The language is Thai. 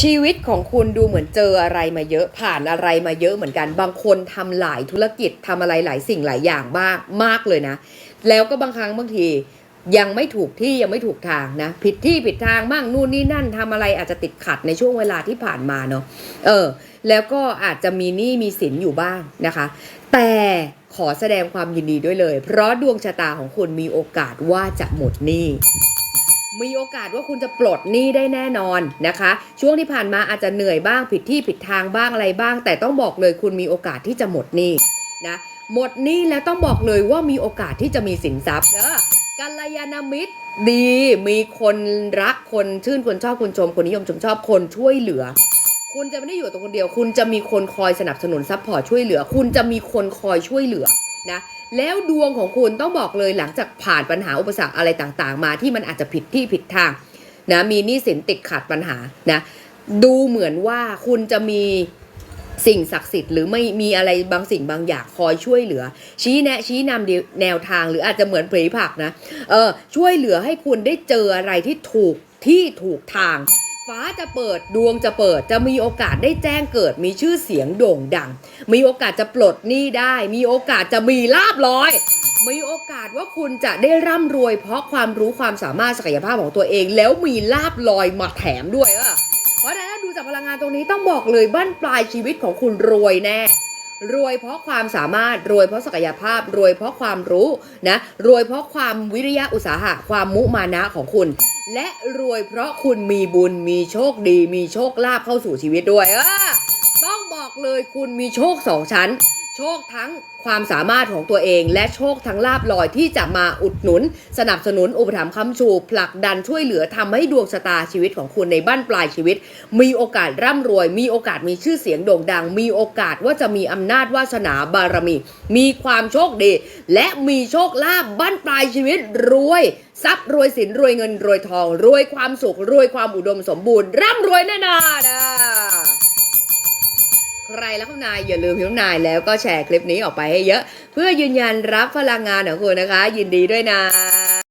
ชีวิตของคุณดูเหมือนเจออะไรมาเยอะผ่านอะไรมาเยอะเหมือนกัน บางคนทำหลายธุรกิจทำอะไรหลายสิ่งหลายอย่างมากมากเลยนะ แล้วก็บางครั้งบางทียังไม่ถูกที่ยังไม่ถูกทางนะ ผิดที่ผิดทางบ้างนู่นนี่นั่นทำอะไรอาจจะติดขัดในช่วงเวลาที่ผ่านมาเนาะเออ แล้วก็อาจจะมีหนี้มีสินอยู่บ้างนะคะ แต่ขอแสดงความยินดีด้วยเลย เพราะดวงชะตาของคุณมีโอกาสว่าจะหมดหนี้ มีโอกาสว่าคุณจะปลดหนี้ได้แน่นอนนะคะ ช่วงที่ผ่านมาอาจจะเหนื่อยบ้างผิดที่ผิดทางบ้างอะไรบ้าง แต่ต้องบอกเลยคุณมีโอกาสที่จะหมดหนี้นะหมดหนี้แล้วต้องบอกเลยว่ามีโอกาสที่จะมีสินทรัพย์เออกัลยาณมิตรดีมีคนรักคนชื่นคนชอบคนชมคนนิยมชมชอบคนช่วยเหลือ คุณจะไม่ได้อยู่ตัวคนเดียว คุณจะมีคนคอยสนับสนุนซัพพอร์ตช่วยเหลือ คุณจะมีคนคอยช่วยเหลือ นะแล้วดวงของคุณต้องบอกเลยหลังจากผ่านปัญหาอุปสรรคอะไรต่างๆ มาที่มันอาจจะผิดที่ผิดทางนะมีหนี้สินติดขัดปัญหานะดูเหมือนว่าคุณจะมีสิ่งศักดิ์สิทธิ์หรือไม่มีอะไรบางสิ่งบางอย่างคอยช่วยเหลือ ชี้แนะชี้นำแนวทางหรืออาจจะเหมือนผีผักนะเออช่วยเหลือให้คุณได้เจออะไรที่ถูกที่ถูกทาง ฟ้าจะเปิดดวงจะเปิดจะมีโอกาสได้แจ้งเกิด มีชื่อเสียงโด่งดัง มีโอกาสจะปลดหนี้ได้ มีโอกาสจะมีลาบลอย มีโอกาสว่าคุณจะได้ร่ำรวย เพราะความรู้ความสามารถศักยภาพของตัวเอง แล้วมีลาบลอยมาแถมด้วยเออเพราะฉะนั้นดูจากพลังงานตรงนี้ต้องบอกเลยบ้านปลายชีวิตของคุณรวยแน่รวยเพราะความสามารถรวยเพราะศักยภาพ รวยเพราะความรู้นะรวยเพราะความวิริยะอุตสาหะความมุมานะของคุณ และรวยเพราะคุณมีบุญมีโชคดีมีโชคลาภเข้าสู่ชีวิตด้วยเออต้องบอกเลยคุณมีโชคสองชั้น โชคทั้งความสามารถของตัวเอง และโชคทั้งลาบลอยที่จะมาอุดหนุน สนับสนุนอุปถัมภ์ค้ำชูผลักดันช่วยเหลือทำให้ดวงชะตาชีวิตของคุณในบ้านปลายชีวิต มีโอกาสร่ำรวย มีโอกาสมีชื่อเสียงโด่งดัง มีโอกาสว่าจะมีอำนาจวาสนาบารมี มีความโชคดี และมีโชคลาภบ้านปลายชีวิตรวยทรัพย์รวยสินรวยเงินรวยทอง รวยความสุขรวยความอุดมสมบูรณ์ร่ำรวยแน่นอนอะ ใครรักคุณนายอย่าลืมพิมพ์นายแล้วก็แชร์คลิปนี้ออกไปให้เยอะ เพื่อยืนยันรับพลังงานของคุณนะคะ ยินดีด้วยนะ